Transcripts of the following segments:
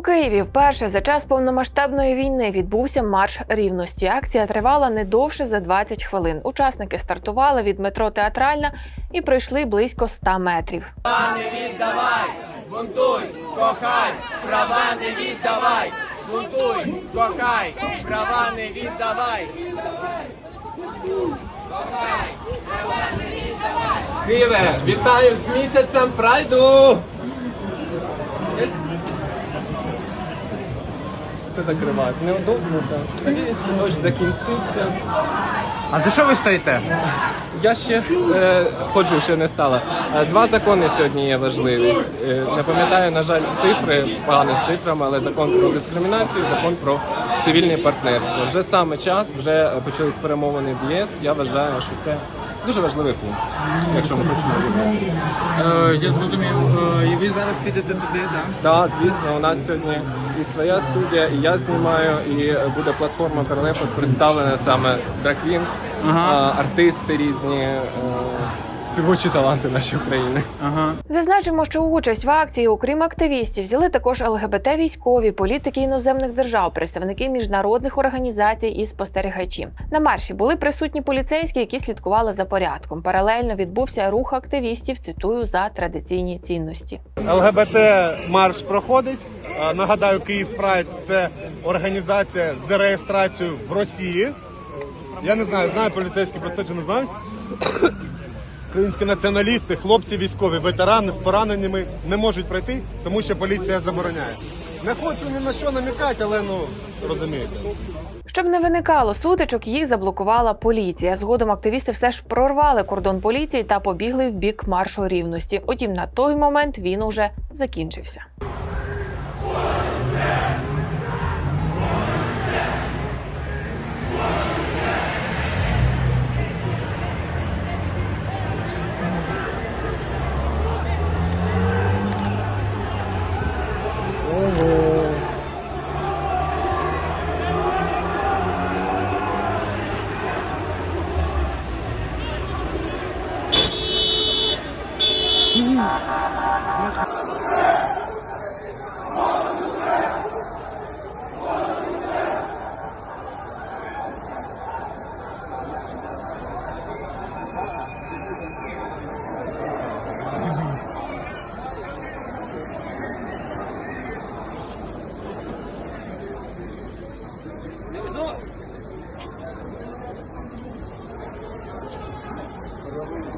У Києві вперше за час повномасштабної війни відбувся марш рівності. Акція тривала не довше за 20 хвилин. Учасники стартували від метро Театральна і пройшли близько 100 метрів. Бунтуй, кохай, права не віддавай. Бунтуй, кохай, права не віддавай. Києве, вітаю з місяцем прайду! Це закривати. Неудобно так. Надіюсь, що дощ закінчиться. А за що ви стоїте? Я ще е, ходжу, ще не стало. Е, Два закони сьогодні є важливі. Е, не пам'ятаю, на жаль, цифри, погано з цифрами, але закон про дискримінацію, закон про цивільне партнерство. Вже саме час, вже почались перемовини з ЄС. Я вважаю, що це дуже важливий пункт, якщо ми хочемо робити. Е, я зрозумів. Е, і ви зараз підете туди, так? Так, звісно, у нас сьогодні і своя студія, і я знімаю, і буде платформа Перелепот представлена саме драквін, Ага. артисти різні, е, співочі таланти нашої України. Ага. Зазначимо, що участь в акції, окрім активістів, взяли також ЛГБТ військові, політики іноземних держав, представники міжнародних організацій і спостерігачі. На марші були присутні поліцейські, які слідкували за порядком. Паралельно відбувся рух активістів. Цитую за традиційні цінності. ЛГБТ марш проходить. Нагадаю, Київ Прайд це організація з реєстрацією в Росії. Я не знаю, знаю поліцейські про це чи не знають. Українські націоналісти, хлопці військові, ветерани з пораненнями не можуть пройти, тому що поліція забороняє. Не хочу ні на що намікати, але ну розумієте. Щоб не виникало сутичок, їх заблокувала поліція. Згодом активісти все ж прорвали кордон поліції та побігли в бік маршу рівності. Утім, на той момент він уже закінчився. ini Thank you.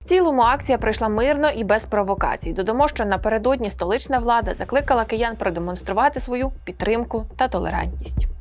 В цілому акція пройшла мирно і без провокацій. Додамо, що напередодні столична влада закликала киян продемонструвати свою підтримку та толерантність.